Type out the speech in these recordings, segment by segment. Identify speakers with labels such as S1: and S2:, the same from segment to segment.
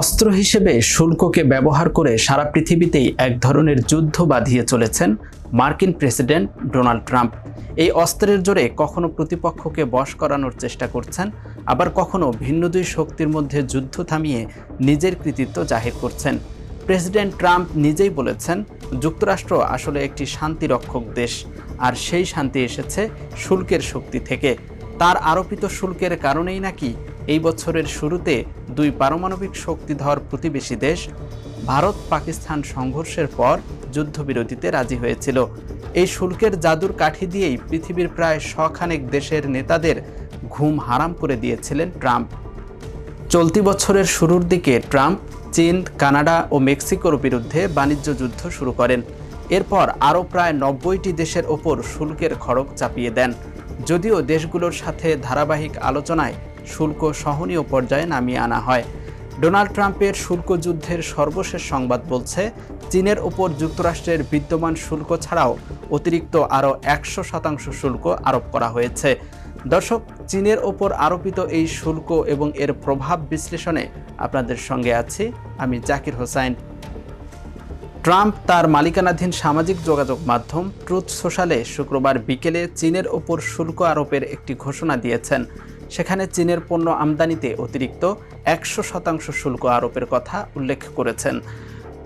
S1: অস্ত্র হিসেবে শুল্ককে ব্যবহার করে সারা পৃথিবীতেই এক ধরনের যুদ্ধ বাঁধিয়ে চলেছেন মার্কিন প্রেসিডেন্ট ডোনাল্ড ট্রাম্প। এই অস্ত্রের জোরে কখনো প্রতিপক্ষকে বশ করানোর চেষ্টা করছেন, আবার কখনো ভিন্ন দুই শক্তির মধ্যে যুদ্ধ থামিয়ে নিজের কৃতিত্ব জাহির করছেন। প্রেসিডেন্ট ট্রাম্প নিজেই বলেছেন, যুক্তরাষ্ট্র আসলে একটি শান্তিরক্ষক দেশ, আর সেই শান্তি এসেছে শুল্কের শক্তি থেকে। তার আরোপিত শুল্কের কারণেই নাকি এই বছরের শুরুতে দুই পারমাণবিক শক্তিধর প্রতিবেশী দেশ, ভারত পাকিস্তান সংঘর্ষের পর যুদ্ধবিরতিতে রাজি হয়েছিল। এই শুল্কের জাদুর কাঠি দিয়েই পৃথিবীর প্রায় শখানেক দেশের নেতাদের ঘুম হারাম করে দিয়েছিলেন ট্রাম্প। চলতি বছরের শুরুর দিকে ট্রাম্প চীন, কানাডা ও মেক্সিকোর বিরুদ্ধে বাণিজ্য যুদ্ধ শুরু করেন। এরপর আরও প্রায় নব্বইটি দেশের ওপর শুল্কের খড়গ চাপিয়ে দেন। যদিও দেশগুলোর সাথে ধারাবাহিক আলোচনায় শুল্ক সহনীয় পর্যায়ে নামিয়ে আনা হয়। ডোনাল্ড ট্রাম্পের শুল্ক যুদ্ধের সর্বশেষ সংবাদ বলছে, চীনের ওপর যুক্তরাষ্ট্রের বিদ্যমান শুল্ক ছাড়াও অতিরিক্ত আরও একশো শতাংশ শুল্ক আরোপ করা হয়েছে। দর্শক, চীনের ওপর আরোপিত এই শুল্ক এবং এর প্রভাব বিশ্লেষণে আপনাদের সঙ্গে আছি আমি জাকির হোসাইন। ট্রাম্প তার মালিকানাধীন সামাজিক যোগাযোগ মাধ্যম ট্রুথ সোশ্যালে শুক্রবার বিকেলে চীনের ওপর শুল্ক আরোপের একটি ঘোষণা দিয়েছেন। সেখানে চীনের পণ্য আমদানিতে অতিরিক্ত একশো শতাংশ শুল্ক আরোপের কথা উল্লেখ করেছেন।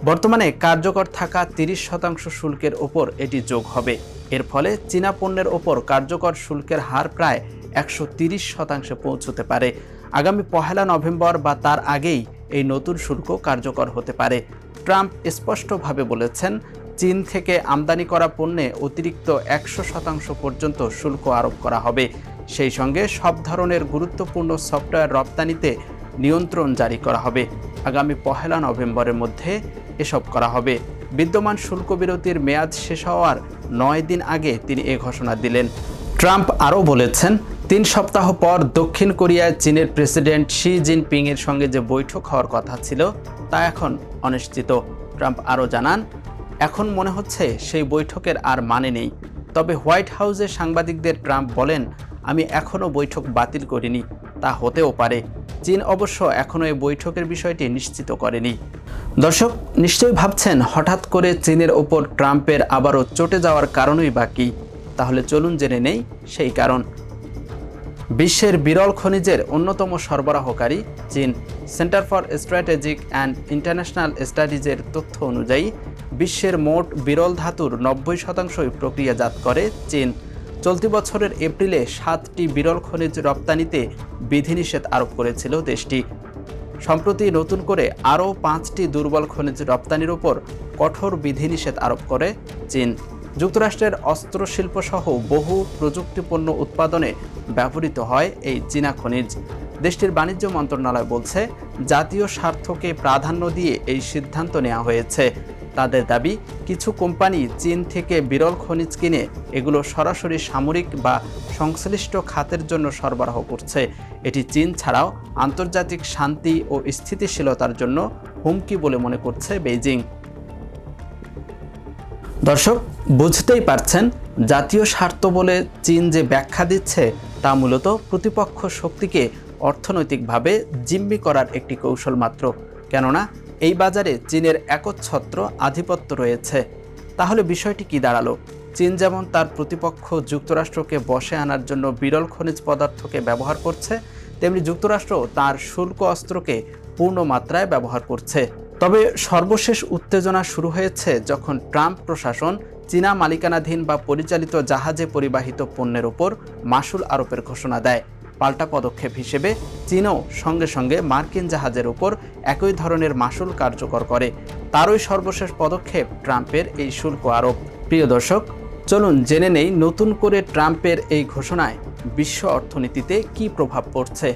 S1: বর্তমানে কার্যকর থাকা তিরিশ শতাংশ শুল্কের ওপর এটি যোগ হবে। এর ফলে চীনা পণ্যের ওপর কার্যকর শুল্কের হার প্রায় একশো তিরিশ শতাংশে পৌঁছতে পারে। আগামী পহেলা নভেম্বর বা তার আগেই এই নতুন শুল্ক কার্যকর হতে পারে। ট্রাম্প স্পষ্টভাবে বলেছেন, চীন থেকে আমদানি করা পণ্যে অতিরিক্ত একশো শতাংশ পর্যন্ত শুল্ক আরোপ করা হবে। সেই সঙ্গে সব ধরনের গুরুত্বপূর্ণ সফটওয়্যার রপ্তানিতে নিয়ন্ত্রণ জারি করা হবে। আগামী পহেলা নভেম্বরের মধ্যে এসব করা হবে। বিদ্যমান শুল্ক বিরতির মেয়াদ শেষ হওয়ার নয় দিন আগে তিনি এ ঘোষণা দিলেন। ট্রাম্প আরও বলেছেন, তিন সপ্তাহ পর দক্ষিণ কোরিয়ায় চীনের প্রেসিডেন্ট শি জিনপিং এর সঙ্গে যে বৈঠক হওয়ার কথা ছিল, তা এখন অনিশ্চিত। ট্রাম্প আরও জানান, এখন মনে হচ্ছে সেই বৈঠকের আর মানে নেই। তবে হোয়াইট হাউসে সাংবাদিকদের ট্রাম্প বলেন আমি এখনও বৈঠক বাতিল করিনি, তা হতেও পারে। চীন অবশ্য এখনও এই বৈঠকের বিষয়টি নিশ্চিত করেনি। দর্শক, নিশ্চয়ই ভাবছেন হঠাৎ করে চীনের ওপর ট্রাম্পের আবারও চটে যাওয়ার কারণই বাকি তাহলে চলুন জেনে নেই সেই কারণ। বিশ্বের বিরল খনিজের অন্যতম সরবরাহকারী চীন, Center for Strategic and International স্টাডিজের তথ্য অনুযায়ী, বিশ্বের মোট বিরল ধাতুর নব্বই শতাংশই প্রক্রিয়াজাত করে চীন। চলতি বছরের এপ্রিলে সাতটি বিরল খনিজ রপ্তানিতে বিধিনিষেধ আরোপ করেছিল দেশটি। সম্প্রতি নতুন করে আরও পাঁচটি দুর্বল খনিজ রপ্তানির ওপর কঠোর বিধিনিষেধ আরোপ করে চীন। যুক্তরাষ্ট্রের অস্ত্র শিল্পসহ বহু প্রযুক্তিপণ্য উৎপাদনে ব্যবহৃত হয় এই চীনা খনিজ। দেশটির বাণিজ্য মন্ত্রণালয় বলছে, জাতীয় স্বার্থকে প্রাধান্য দিয়ে এই সিদ্ধান্ত নেওয়া হয়েছে। তাদের দাবি, কিছু কোম্পানি চীন থেকে বিরল খনিজ কিনে এগুলো সরাসরি সামরিক বা সংশ্লিষ্ট খাতের জন্য সরবরাহ করছে। এটি চীন ছাড়াও আন্তর্জাতিক শান্তি ও স্থিতিশীলতার জন্য হুমকি বলে মনে করছে বেইজিং। দর্শক, বুঝতেই পারছেন, জাতীয় স্বার্থ বলে চীন যে ব্যাখ্যা দিচ্ছে, তা মূলত প্রতিপক্ষ শক্তিকে অর্থনৈতিকভাবে জিম্মি করার একটি কৌশল মাত্র। কেননা এই বাজারে চীনের একচ্ছত্র আধিপত্য রয়েছে। তাহলে বিষয়টি কি দাঁড়াল? চীন যেমন তার প্রতিপক্ষ যুক্তরাষ্ট্রকে বসে আনার জন্য বিরল খনিজ পদার্থকে ব্যবহার করছে, তেমনি যুক্তরাষ্ট্র তার শুল্ক অস্ত্রকে পূর্ণ মাত্রায় ব্যবহার করছে। তবে সর্বশেষ উত্তেজনা শুরু হয়েছে যখন ট্রাম্প প্রশাসন চীনা মালিকানাধীন বা পরিচালিত জাহাজে পরিবাহিত পণ্যের ওপর মাসুল আরোপের ঘোষণা দেয়। পাল্টা পদক্ষেপ হিসেবে চীনও সঙ্গে সঙ্গে মার্কিন জাহাজের উপর একই ধরনের মাসুল কার্যকর করে। তারই সর্বশেষ পদক্ষেপ ট্রাম্পের এই শুল্ক আরোপ। প্রিয় দর্শক, চলুন জেনে নেই নতুন করে ট্রাম্পের এই ঘোষণায় বিশ্ব অর্থনীতিতে কী প্রভাব পড়ছে।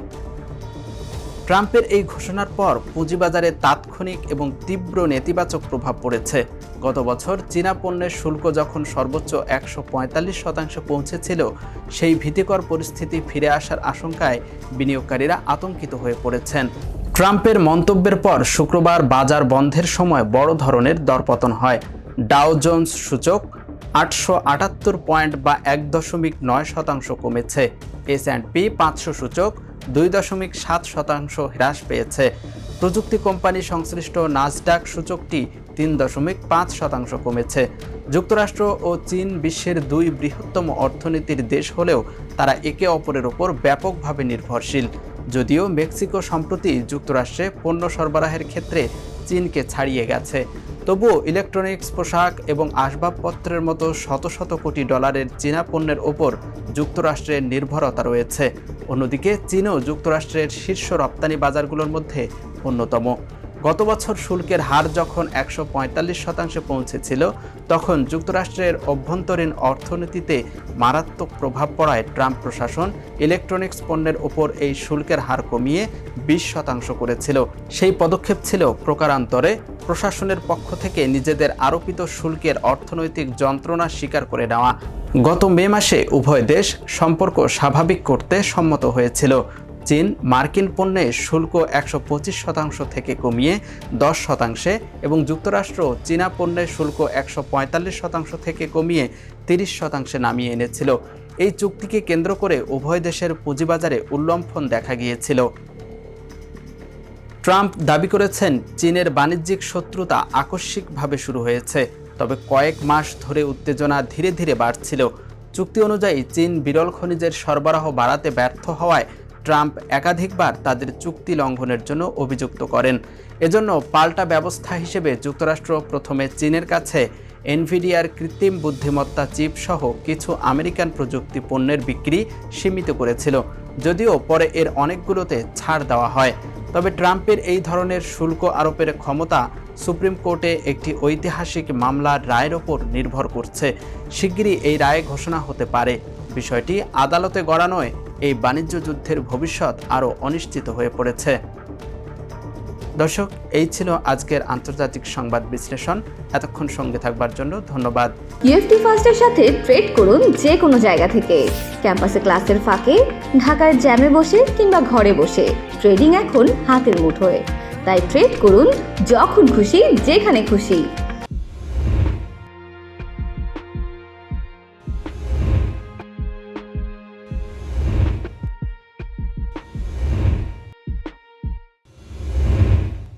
S1: ট্রাম্পের এই ঘোষণার পর পুঁজিবাজারে তাৎক্ষণিক এবং তীব্র নেতিবাচক প্রভাব পড়েছে। গত বছর চীনা পণ্যের শুল্ক যখন সর্বোচ্চ একশো শতাংশ পৌঁছেছিল, সেই ভীতিকর পরিস্থিতি ফিরে আসার আশঙ্কায় বিনিয়োগকারীরা আতঙ্কিত হয়ে পড়েছেন। ট্রাম্পের মন্তব্যের পর শুক্রবার বাজার বন্ধের সময় বড় ধরনের দরপতন হয়। ডাও জোন্স সূচক আটশো বাহাত্তর পয়েন্ট বা এক দশমিক নয় শতাংশ কমেছে। এস অ্যান্ড পি পাঁচশো সূচক দুই দশমিক সাত শতাংশ হ্রাস পেয়েছে। প্রযুক্তি কোম্পানি সংশ্লিষ্ট নাসডাক সূচকটি তিন দশমিক পাঁচ শতাংশ কমেছে। যুক্তরাষ্ট্র ও চীন বিশ্বের দুই বৃহত্তম অর্থনীতির দেশ হলেও তারা একে অপরের ওপর ব্যাপকভাবে নির্ভরশীল। যদিও মেক্সিকো সম্প্রতি যুক্তরাষ্ট্রে পণ্য সরবরাহের ক্ষেত্রে চীনকে ছাড়িয়ে গেছে। তবুও ইলেকট্রনিক্স, পোশাক এবং আসবাবপত্রের মতো শত শত কোটি ডলারের চীনা পণ্যের ওপর যুক্তরাষ্ট্রের নির্ভরতা রয়েছে। অন্যদিকে চীনও যুক্তরাষ্ট্রের শীর্ষ রপ্তানি বাজারগুলোর মধ্যে অন্যতম। গত বছর শুল্কের হার যখন একশো পঁয়তাল্লিশ শতাংশে পৌঁছেছিল, তখন যুক্তরাষ্ট্রের অভ্যন্তরীণ অর্থনীতিতে মারাত্মক প্রভাব পড়ায় ট্রাম্প প্রশাসন ইলেকট্রনিক্স পণ্যের ওপর এই শুল্কের হার কমিয়ে বিশ শতাংশ করেছিল। সেই পদক্ষেপ ছিল প্রকারান্তরে প্রশাসনের পক্ষ থেকে নিজেদের আরোপিত শুল্কের অর্থনৈতিক যন্ত্রণা স্বীকার করে নেওয়া। গত মে মাসে উভয় দেশ সম্পর্ক স্বাভাবিক করতে সম্মত হয়েছিল। চীন মার্কিন পণ্যে শুল্ক একশো পঁচিশ শতাংশ থেকে কমিয়ে দশ শতাংশে এবং যুক্তরাষ্ট্র চীনা পণ্যের শুল্ক একশো পঁয়তাল্লিশ শতাংশ থেকে কমিয়ে তিরিশ শতাংশে নামিয়ে এনেছিল। এই চুক্তিকে কেন্দ্র করে উভয় দেশের পুঁজিবাজারে উল্লম্ফন দেখা গিয়েছিল। ট্রাম্প দাবি করেছেন, চীনের বাণিজ্যিক শত্রুতা আকস্মিকভাবে শুরু হয়েছে, তবে কয়েক মাস ধরে উত্তেজনা ধীরে ধীরে বাড়ছিল। চুক্তি অনুযায়ী চীন বিরল খনিজের সরবরাহ বাড়াতে ব্যর্থ হওয়ায় ট্রাম্প একাধিকবার তাদের চুক্তি লঙ্ঘনের জন্য অভিযুক্ত করেন। এজন্য পাল্টা ব্যবস্থা হিসেবে যুক্তরাষ্ট্র প্রথমে চীনের কাছে এনভিডিয়ার কৃত্রিম বুদ্ধিমত্তা চিপ সহ কিছু আমেরিকান প্রযুক্তি পণ্যের বিক্রি সীমিত করেছিল, যদিও পরে এর অনেকগুলোতে ছাড় দেওয়া হয়। তবে ট্রাম্পের এই ধরনের শুল্ক আরোপের ক্ষমতা সুপ্রিম কোর্টে একটি ঐতিহাসিক মামলার রায়ের ওপর নির্ভর করছে। শিগগিরই এই রায় ঘোষণা হতে পারে। বিষয়টি আদালতে গড়ানোয় এই বাণিজ্য যুদ্ধের ভবিষ্যৎ আরও অনিশ্চিত হয়ে পড়েছে। দর্শক, এই ছিল আজকের আন্তর্জাতিক সংবাদ বিশ্লেষণ। এতক্ষণ সঙ্গে থাকবার জন্য ধন্যবাদ।
S2: ইউএফটি ফার্স্টের সাথে ট্রেড করুন যে কোনো জায়গা থেকে। ক্যাম্পাসে ক্লাসের ফাঁকে, ঢাকার জ্যামে বসে কিংবা ঘরে বসে। ট্রেডিং এখন হাতের মুঠোয়। তাই ট্রেড করুন যখন খুশি, যেখানে খুশি।